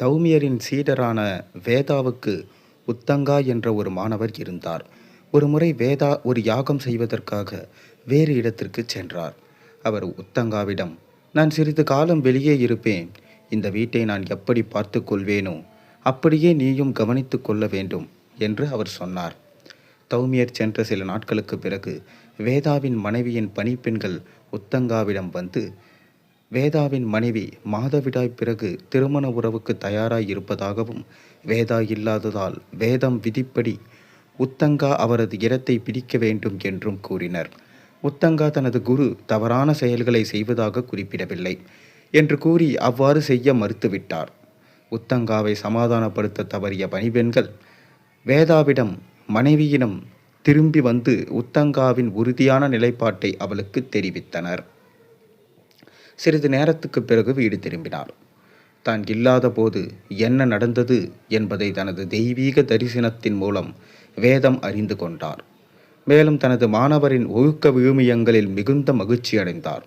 தௌமியரின் சீடரான வேதாவுக்கு உத்தங்கா என்ற ஒரு மாணவர் இருந்தார். ஒருமுறை வேதா ஒரு யாகம் செய்வதற்காக வேறு இடத்திற்கு சென்றார். அவர் உத்தங்காவிடம் நான் சிறிது காலம் வெளியே இருப்பேன். இந்த வீட்டை நான் எப்படி பார்த்து கொள்வேனோ அப்படியே நீயும் கவனித்து கொள்ள வேண்டும் என்று அவர் சொன்னார். தௌமியர் சென்ற சில நாட்களுக்கு பிறகு வேதாவின் மனைவியின் பணிப்பெண்கள் உத்தங்காவிடம் வந்து வேதாவின் மனைவி மாதவிடாய் பிறகு திருமண உறவுக்கு தயாராய் இருப்பதாகவும் வேதா இல்லாததால் வேதம் விதிப்படி உத்தங்கா அவரது இடத்தை பிடிக்க வேண்டும் என்றும் கூறினர். உத்தங்கா தனது குரு தவறான செயல்களை செய்வதாக குறிப்பிடவில்லை என்று கூறி அவ்வாறு செய்ய மறுத்துவிட்டார். உத்தங்காவை சமாதானப்படுத்த தவறிய பணிபெண்கள் வேதாவிடம் மனைவியிடம் திரும்பி வந்து உத்தங்காவின் உறுதியான நிலைப்பாட்டை அவளுக்கு தெரிவித்தனர். சிறிது நேரத்துக்கு பிறகு வீடு திரும்பினார். தான் இல்லாத போது என்ன நடந்தது என்பதை தனது தெய்வீக தரிசனத்தின் மூலம் வேதம் அறிந்து கொண்டார். மேலும் தனது மாணவரின் ஒழுக்க விழுமியங்களில் மிகுந்த மகிழ்ச்சி அடைந்தார்.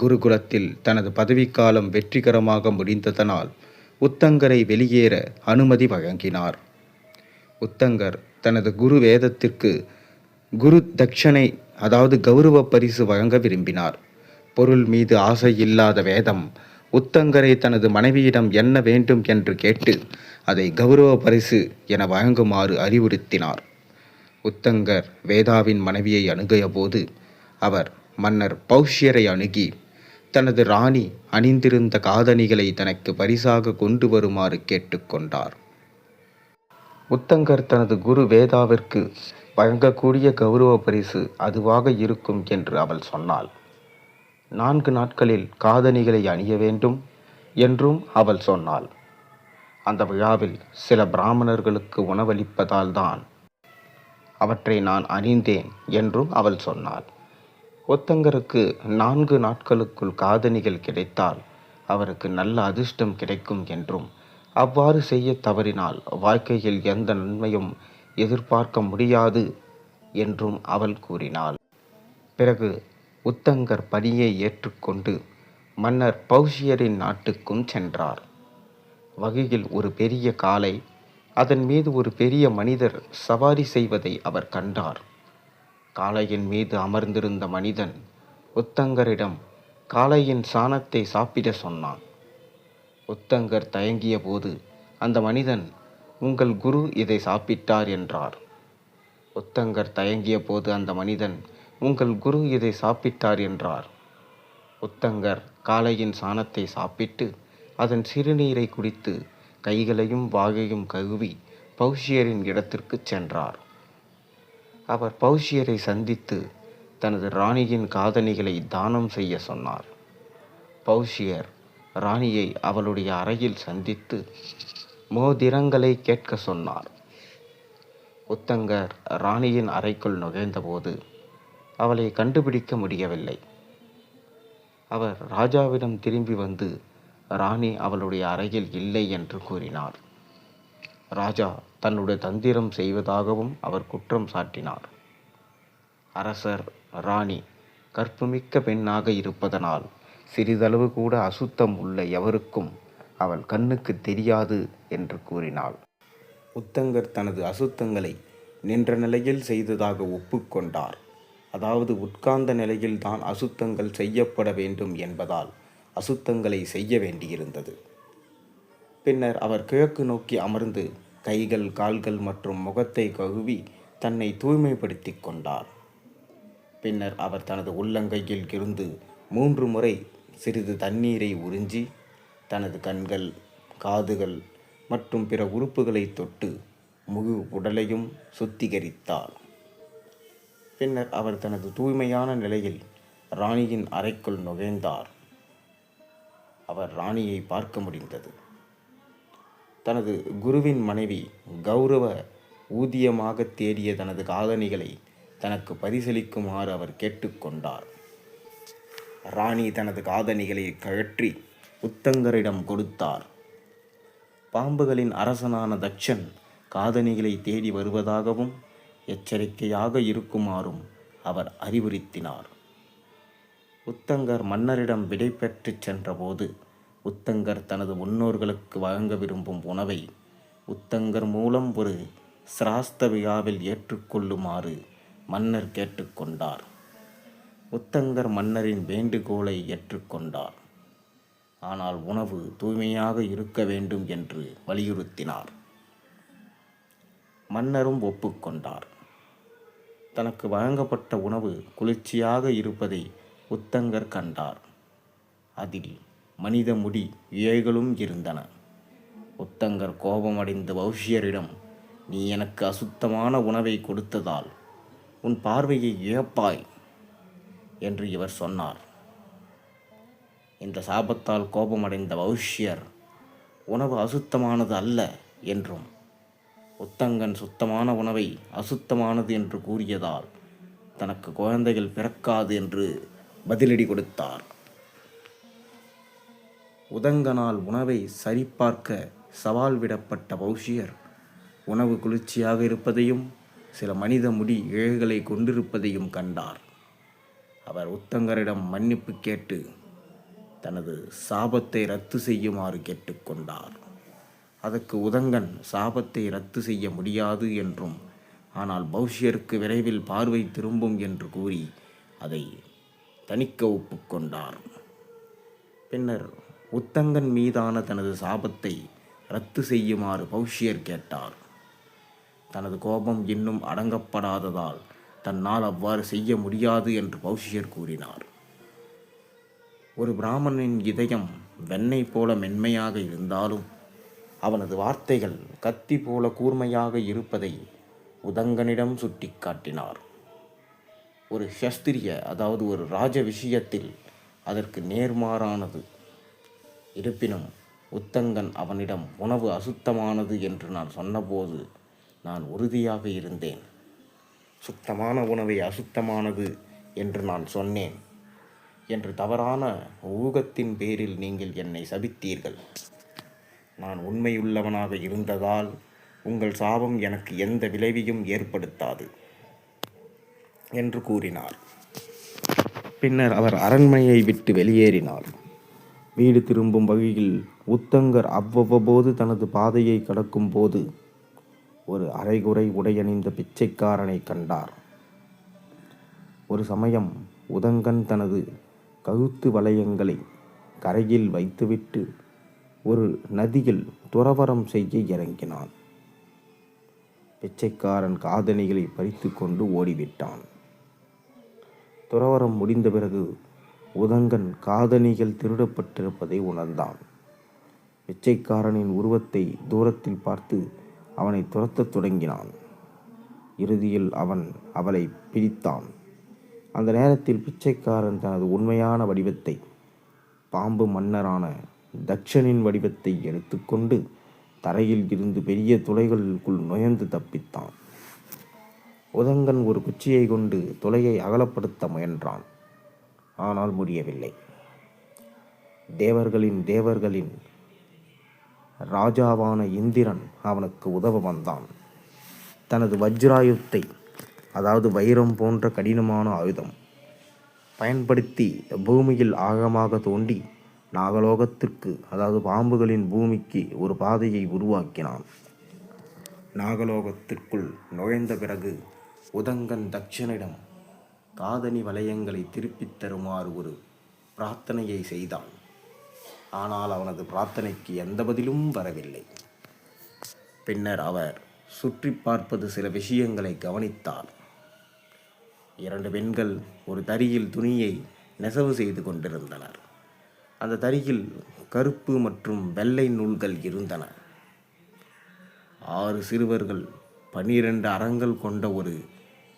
குருகுலத்தில் தனது பதவிக்காலம் வெற்றிகரமாக முடிந்ததனால் உத்தங்கரை வெளியேற அனுமதி வழங்கினார். உத்தங்கர் தனது குரு வேதத்திற்கு குரு தட்சணை அதாவது கௌரவ பரிசு வழங்க விரும்பினார். பொருள் மீது ஆசை இல்லாத வேதம். உத்தங்கரை தனது மனைவியிடம் என்ன வேண்டும் என்று கேட்டு அதை கௌரவ பரிசு என வழங்குமாறு அறிவுறுத்தினார். உத்தங்கர் வேதாவின் மனைவியை அணுகிய போது அவர் மன்னர் பௌஷ்யரை அணுகி தனது ராணி அணிந்திருந்த காதணிகளை தனக்கு பரிசாக கொண்டு வருமாறு கேட்டுக்கொண்டார் உத்தங்கர் தனது குரு வேதாவிற்கு வழங்கக்கூடிய கௌரவ பரிசு அதுவாக இருக்கும் என்று அவள் சொன்னாள். நான்கு நாட்களில் காதணிகளை அணிய வேண்டும் என்றும் அவள் சொன்னாள். அந்த விழாவில் சில பிராமணர்களுக்கு உணவளிப்பதால் தான் அவற்றை நான் அணிந்தேன் என்றும் அவள் சொன்னாள். ஒத்தங்கருக்கு நான்கு நாட்களுக்குள் காதணிகள் கிடைத்தால் அவருக்கு நல்ல அதிர்ஷ்டம் கிடைக்கும் என்றும் அவ்வாறு செய்ய தவறினால் வாழ்க்கையில் எந்த நன்மையும் எதிர்பார்க்க முடியாது என்றும் அவள் கூறினாள். பிறகு உத்தங்கர் பணியை ஏற்றுக்கொண்டு மன்னர் பௌஷியரின் நாட்டுக்கும் சென்றார். வகையில் ஒரு பெரிய காளை அதன் மீது ஒரு பெரிய மனிதர் சவாரி செய்வதை அவர் கண்டார். காளையின் மீது அமர்ந்திருந்த மனிதன் உத்தங்கரிடம் காளையின் சாணத்தை சாப்பிட சொன்னான். உத்தங்கர் தயங்கிய போது அந்த மனிதன் உங்கள் குரு இதை சாப்பிட்டார் என்றார். உத்தங்கர் தயங்கிய போது அந்த மனிதன் உங்கள் குரு இதை சாப்பிட்டார் என்றார். உத்தங்கர் காளையின் சாணத்தை சாப்பிட்டு அதன் சிறுநீரை குடித்து கைகளையும் வாகையும் கழுவி பௌஷியரின் இடத்திற்கு சென்றார். அவர் பௌஷியரை சந்தித்து தனது ராணியின் காதணிகளை தானம் செய்ய சொன்னார். பௌஷியர் ராணியை அவளுடைய அறையில் சந்தித்து மோதிரங்களை கேட்க சொன்னார். உத்தங்கர் ராணியின் அறைக்குள் நுழைந்தபோது அவளை கண்டுபிடிக்க முடியவில்லை. அவர் ராஜாவிடம் திரும்பி வந்து ராணி அவளுடைய அறையில் இல்லை என்று கூறினார். ராஜா தன்னுடைய தந்திரம் செய்வதாகவும் அவர் குற்றம் சாட்டினார். அரசர் ராணி கற்புமிக்க பெண்ணாக இருப்பதனால் சிறிதளவு கூட அசுத்தம் உள்ள எவருக்கும் அவள் கண்ணுக்கு தெரியாது என்று கூறினாள். உத்தங்கர் தனது அசுத்தங்களை நின்ற நிலையில் செய்ததாக ஒப்புக்கொண்டார் அதாவது உட்கார்ந்த நிலையில்தான் அசுத்தங்கள் செய்யப்பட வேண்டும் என்பதால் அசுத்தங்களை செய்ய வேண்டியிருந்தது. பின்னர் அவர் கிழக்கு நோக்கி அமர்ந்து கைகள் கால்கள் மற்றும் முகத்தை கழுவி தன்னை தூய்மைப்படுத்திக் கொண்டார். பின்னர் அவர் தனது உள்ளங்கையில் இருந்து மூன்று முறை சிறிது தண்ணீரை உறிஞ்சி தனது கண்கள் காதுகள் மற்றும் பிற உறுப்புகளை தொட்டு முழு உடலையும் சுத்திகரித்தார். பின்னர் அவர் தனது தூய்மையான நிலையில் ராணியின் அறைக்குள் நுழைந்தார். அவர் ராணியை பார்க்க முடிந்தது. தனது குருவின் மனைவி கௌரவ ஊதியமாக தேடிய தனது காதணிகளை தனக்கு பரிசளிக்குமாறு அவர் கேட்டுக்கொண்டார் ராணி தனது காதணிகளை கழற்றி உத்தங்கரிடம் கொடுத்தார். பாம்புகளின் அரசனான தக்ஷன் காதணிகளை தேடி வருவதாகவும் எச்சரிக்கையாக இருக்குமாறும் அவர் அறிவுறுத்தினார். உத்தங்கர் மன்னரிடம் விடை பெற்று சென்றபோது உத்தங்கர் தனது முன்னோர்களுக்கு வழங்க விரும்பும் உணவை உத்தங்கர் மூலம் ஒரு சிராஸ்த விழாவில் ஏற்றுக்கொள்ளுமாறு மன்னர் கேட்டுக்கொண்டார். உத்தங்கர் மன்னரின் வேண்டுகோளை ஏற்றுக்கொண்டார். ஆனால் உணவு தூய்மையாக இருக்க வேண்டும் என்று வலியுறுத்தினார். மன்னரும் ஒப்புக்கொண்டார். தனக்கு வழங்கப்பட்ட உணவு குளிர்ச்சியாக இருப்பதை உத்தங்கர் கண்டார். அதில் மனித முடி இழைகளும் இருந்தன. உத்தங்கர் கோபமடைந்த பௌஷ்யரிடம் நீ எனக்கு அசுத்தமான உணவை கொடுத்ததால் உன் பார்வையை இழப்பாய் என்று இவர் சொன்னார். இந்த சாபத்தால் கோபமடைந்த பௌஷ்யர் உணவு அசுத்தமானது அல்ல என்றும் உத்தங்கன் சுத்தமான உணவை அசுத்தமானது என்று கூறியதால் தனக்கு குழந்தைகள் பிறக்காது என்று பதிலடி கொடுத்தார். உதங்கனால் உணவை சரிபார்க்க சவால் விடப்பட்ட பௌஷியர் உணவு குளிர்ச்சியாக இருப்பதையும் சில மனித முடி இழைகளை கொண்டிருப்பதையும் கண்டார். அவர் உத்தங்கரிடம் மன்னிப்பு கேட்டு தனது சாபத்தை ரத்து செய்யுமாறு கேட்டுக்கொண்டார். அதற்கு உதங்கன் சாபத்தை ரத்து செய்ய முடியாது என்றும் ஆனால் பௌஷ்யருக்கு விரைவில் பார்வை திரும்பும் என்று கூறி அதை தணிக்க ஒப்புக்கொண்டார் பின்னர் உத்தங்கன் மீதான தனது சாபத்தை ரத்து செய்யுமாறு பௌஷ்யர் கேட்டார். தனது கோபம் இன்னும் அடங்கப்படாததால் தன்னால் அவ்வாறு செய்ய முடியாது என்று பௌஷ்யர் கூறினார். ஒரு பிராமணனின் இதயம் வெண்ணெய் போல மென்மையாக இருந்தாலும் அவனது வார்த்தைகள் கத்தி போல கூர்மையாக இருப்பதை உதங்கனிடம் சுட்டி காட்டினார். ஒரு சஸ்திரிய அதாவது ஒரு ராஜ விஷயத்தில் அதற்கு நேர்மாறானது. இருப்பினும் உத்தங்கன் அவனிடம் உணவு அசுத்தமானது என்று நான் சொன்னபோது நான் உறுதியாக இருந்தேன். சுத்தமான உணவை அசுத்தமானது என்று நான் சொன்னேன். என்று தவறான ஊகத்தின் பேரில் நீங்கள் என்னை சபித்தீர்கள். நான் உண்மையுள்ளவனாக இருந்ததால் உங்கள் சாபம் எனக்கு எந்த விளைவையும் ஏற்படுத்தாது என்று கூறினார். பின்னர் அவர் அரண்மனையை விட்டு வெளியேறினார். வீடு திரும்பும் வகையில் உத்தங்கர் அவ்வப்போது தனது பாதையை கடக்கும் போது ஒரு அரைகுறை உடையணிந்த பிச்சைக்காரனை கண்டார். ஒரு சமயம் உதங்கன் தனது கழுத்து வளையங்களை கரையில் வைத்துவிட்டு ஒரு நதியில் துறவரம் செய்ய இறங்கினான். பிச்சைக்காரன் காதணிகளை பறித்து கொண்டு ஓடிவிட்டான். துறவரம் முடிந்த பிறகு உதங்கன் காதணிகள் திருடப்பட்டிருப்பதை உணர்ந்தான். பிச்சைக்காரனின் உருவத்தை தூரத்தில் பார்த்து அவனை துரத்தத் தொடங்கினான். இறுதியில் அவன் அவளை பிடித்தான் அந்த நேரத்தில் பிச்சைக்காரன் தனது உண்மையான வடிவத்தை பாம்பு மன்னரான தக்ஷனின் வடிவத்தை எடுத்துக்கொண்டு தரையில் இருந்து பெரிய துளைகளுக்குள் நுழைந்து தப்பித்தான். உதங்கன் ஒரு குச்சியை கொண்டு துளையை அகலப்படுத்த முயன்றான். ஆனால் முடியவில்லை. தேவர்களின் தேவர்களின் ராஜாவான இந்திரன் அவனுக்கு உதவ வந்தான். தனது வஜ்ராயுத்தை அதாவது வைரம் போன்ற கடினமான ஆயுதம் பயன்படுத்தி பூமியில் ஆழமாக தோண்டி நாகலோகத்திற்கு அதாவது பாம்புகளின் பூமிக்கு ஒரு பாதையை உருவாக்கினான். நாகலோகத்திற்குள் நுழைந்த பிறகு உதங்கன் தட்சனிடம் காதணி வளையங்களை திருப்பித் தருமாறு ஒரு பிரார்த்தனையை செய்தான். ஆனால் அவனது பிரார்த்தனைக்கு எந்த பதிலும் வரவில்லை. பின்னர் அவர் சுற்றி பார்ப்பது சில விஷயங்களை கவனித்தார். இரண்டு பெண்கள் ஒரு தறியில் துணியை நெசவு செய்து கொண்டிருந்தனர். அந்த தறியில் கருப்பு மற்றும் வெள்ளை நூல்கள் இருந்தன. ஆறு சிறுவர்கள் பன்னிரண்டு அறங்கள் கொண்ட ஒரு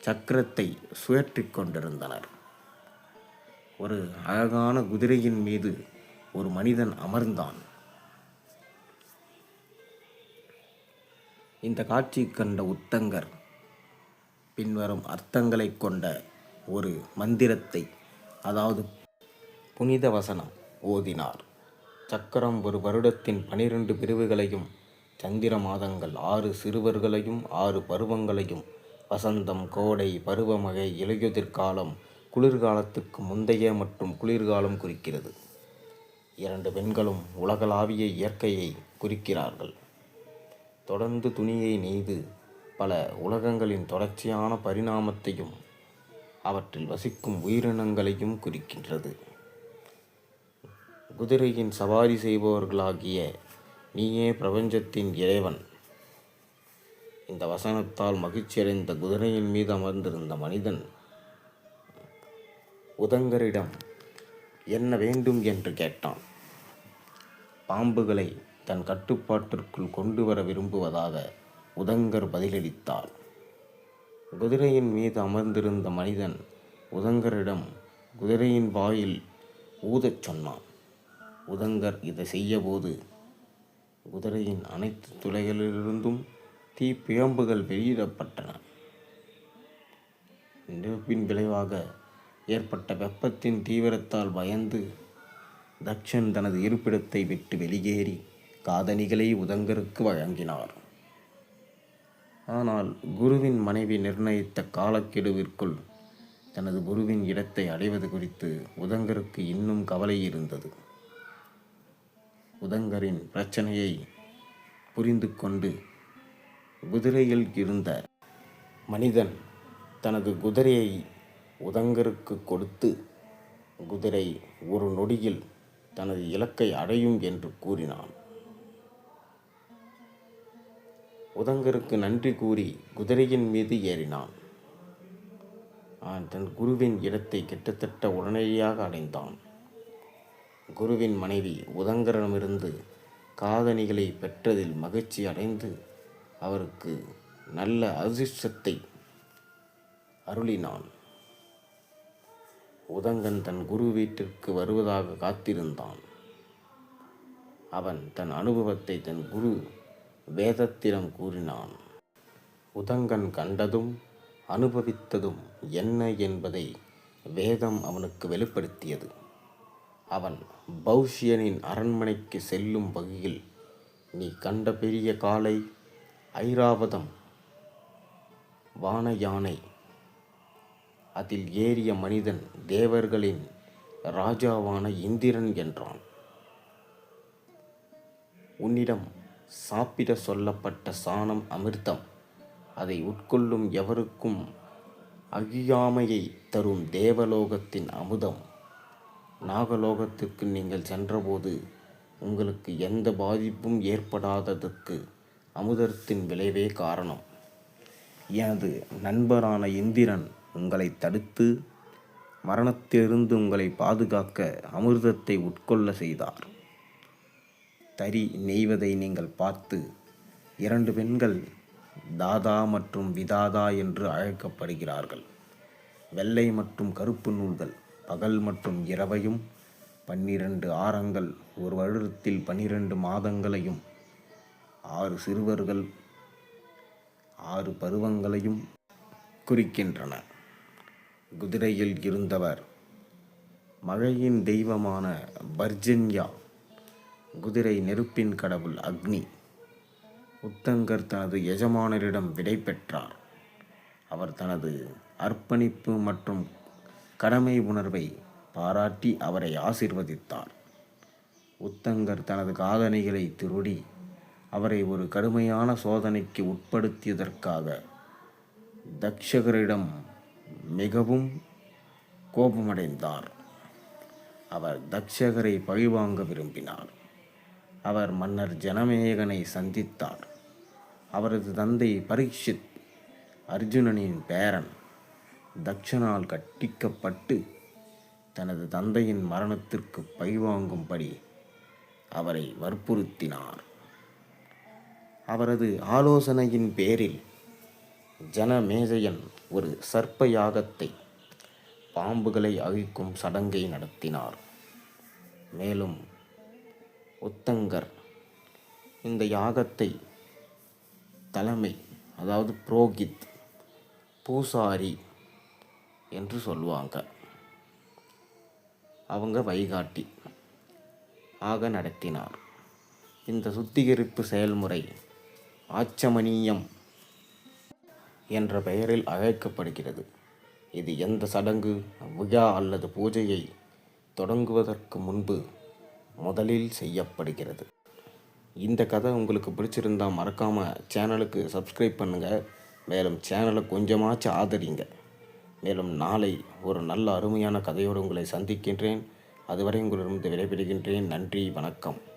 சக்கரத்தை சுழற்றிக் கொண்டிருந்தனர். ஒரு அழகான குதிரையின் மீது ஒரு மனிதன் அமர்ந்தான். இந்த காட்சி கண்ட உத்தங்கர் பின்வரும் அர்த்தங்களைக் கொண்ட ஒரு மந்திரத்தை அதாவது புனித வசனம் ஓதினார். சக்கரம் ஒரு வருடத்தின் பனிரெண்டு பிரிவுகளையும் சந்திர மாதங்கள் ஆறு சிறுவர்களையும் ஆறு பருவங்களையும் வசந்தம் கோடை பருவமழை இலையுதிர்காலம் குளிர்காலத்துக்கு முந்தைய மற்றும் குளிர்காலம் குறிக்கிறது. இரண்டு பெண்களும் உலகளாவிய இயற்கையை குறிக்கிறார்கள். தொடர்ந்து துணியை நெய்து பல உலகங்களின் தொடர்ச்சியான பரிணாமத்தையும் அவற்றில் வசிக்கும் உயிரினங்களையும் குறிக்கின்றது. குதிரையின் சவாரி செய்பவர்களாகிய நீயே பிரபஞ்சத்தின் இறைவன். இந்த வசனத்தால் மகிழ்ச்சியடைந்த குதிரையின் மீது அமர்ந்திருந்த மனிதன் உதங்கரிடம் என்ன வேண்டும்? என்று கேட்டான். பாம்புகளை தன் கட்டுப்பாட்டிற்குள் கொண்டு வர விரும்புவதாக உதங்கர் பதிலளித்தார். குதிரையின் மீது அமர்ந்திருந்த மனிதன் உதங்கரிடம் குதிரையின் வாயில் ஊதச் சொன்னான். உதங்கர் இதை செய்யபோது குதிரையின் அனைத்து துளைகளிலிருந்தும் தீப்பிழம்புகள் வெளியிடப்பட்டன. நெருப்பின் விளைவாக ஏற்பட்ட வெப்பத்தின் தீவிரத்தால் பயந்து தக்ஷன் தனது இருப்பிடத்தை விட்டு வெளியேறி காதணிகளை உதங்கருக்கு வழங்கினார். ஆனால் குருவின் மனைவி நிர்ணயித்த காலக்கெடுவிற்குள் தனது குருவின் இடத்தை அடைவது குறித்து உதங்கருக்கு இன்னும் கவலை இருந்தது. உதங்கரின் பிரச்சனையை புரிந்து கொண்டு குதிரையில் இருந்த மனிதன் தனது குதிரையை உதங்கருக்கு கொடுத்து குதிரை ஒரு நொடியில் தனது இலக்கை அடையும் என்று கூறினான். உதங்கருக்கு நன்றி கூறி குதிரையின் மீது ஏறினான். அவன் தன் குருவின் இடத்தை கிட்டத்தட்ட உடனடியாக அடைந்தான். குருவின் மனைவி உதங்கரிடமிருந்து காதணிகளை பெற்றதில் மகிழ்ச்சி அடைந்து அவருக்கு நல்ல அதிர்ஷ்டத்தை அருளினான். உதங்கன் தன் குரு வீட்டிற்கு வருவதாக காத்திருந்தான். அவன் தன் அனுபவத்தை தன் குரு வேதத்திடம் கூறினான். உதங்கன் கண்டதும் அனுபவித்ததும் என்ன என்பதை வேதம் அவனுக்கு வெளிப்படுத்தியது. அவன் பௌஷ்யனின் அரண்மனைக்கு செல்லும் வகையில் நீ கண்ட பெரிய காலை ஐராவதம் வான யானை அதில் ஏறிய மனிதன் தேவர்களின் ராஜாவான இந்திரன் என்றான். உன்னிடம் சாப்பிட சொல்லப்பட்ட சாணம் அமிர்தம் அதை உட்கொள்ளும் எவருக்கும் அகியாமையை தரும் தேவலோகத்தின் அமுதம். நாகலோகத்திற்கு நீங்கள் சென்றபோது உங்களுக்கு எந்த பாதிப்பும் ஏற்படாததற்கு அமுதத்தின் விளைவே காரணம். எனது நண்பரான இந்திரன் உங்களை தடுத்து மரணத்திலிருந்து உங்களை பாதுகாக்க அமிர்தத்தை உட்கொள்ள செய்தார். தறி நெய்வதை நீங்கள் பார்த்து இரண்டு பெண்கள் தாதா மற்றும் விதாதா என்று அழைக்கப்படுகிறார்கள். வெள்ளை மற்றும் கருப்பு நூல்கள். பகல் மற்றும் இரவையும் பன்னிரண்டு ஆரங்கள் ஒரு வருடத்தில் பன்னிரண்டு மாதங்களையும் ஆறு சிறுவர்கள் ஆறு பருவங்களையும் குறிக்கின்றன. குதிரையில் இருந்தவர் மழையின் தெய்வமான வர்ஜின்யா குதிரை நெருப்பின் கடவுள் அக்னி உத்தங்கர் தனது எஜமானரிடம் விடை பெற்றார். அவர் தனது அர்ப்பணிப்பு மற்றும் கடமை உணர்வை பாராட்டி அவரை ஆசிர்வதித்தார். உத்தங்கர் தனது காதணிகளை திருடி அவரை ஒரு கடுமையான சோதனைக்கு உட்படுத்தியதற்காக தக்ஷகரிடம் மிகவும் கோபமடைந்தார். அவர் தக்ஷகரை பழிவாங்க விரும்பினார். அவர் மன்னர் ஜனமேகனை சந்தித்தார். அவரது தந்தை பரீட்சித் அர்ஜுனனின் பேரன். தக்ஷனால் கட்டிக்கப்பட்டு தனது தந்தையின் மரணத்திற்கு பழிவாங்கும்படி அவரை வற்புறுத்தினார். அவரது ஆலோசனையின் பேரில் ஜனமேஜயன் ஒரு சர்ப்ப யாகத்தை பாம்புகளை அழிக்கும் சடங்கை நடத்தினார். மேலும் உத்தங்கர் இந்த யாகத்தை தலைமை அதாவது புரோகித் பூசாரி என்று சொல்லுவாங்க. அவங்க வைகாட்டி ஆக நடத்தினார். இந்த சுத்திகரிப்பு செயல்முறை ஆச்சமணியம் என்ற பெயரில் அழைக்கப்படுகிறது. இது எந்த சடங்கு விழா அல்லது பூஜையை தொடங்குவதற்கு முன்பு முதலில் செய்யப்படுகிறது. இந்த கதை உங்களுக்கு பிடிச்சிருந்தா மறக்காமல் சேனலுக்கு சப்ஸ்கிரைப் பண்ணுங்கள் மேலும் சேனலை கொஞ்சமாச்சும் ஆதரிங்க. மேலும் நாளை ஒரு நல்ல அருமையான கதையோடு உங்களை சந்திக்கின்றேன். அதுவரை உங்களிடம் விடைபெறுகின்றேன். நன்றி வணக்கம்.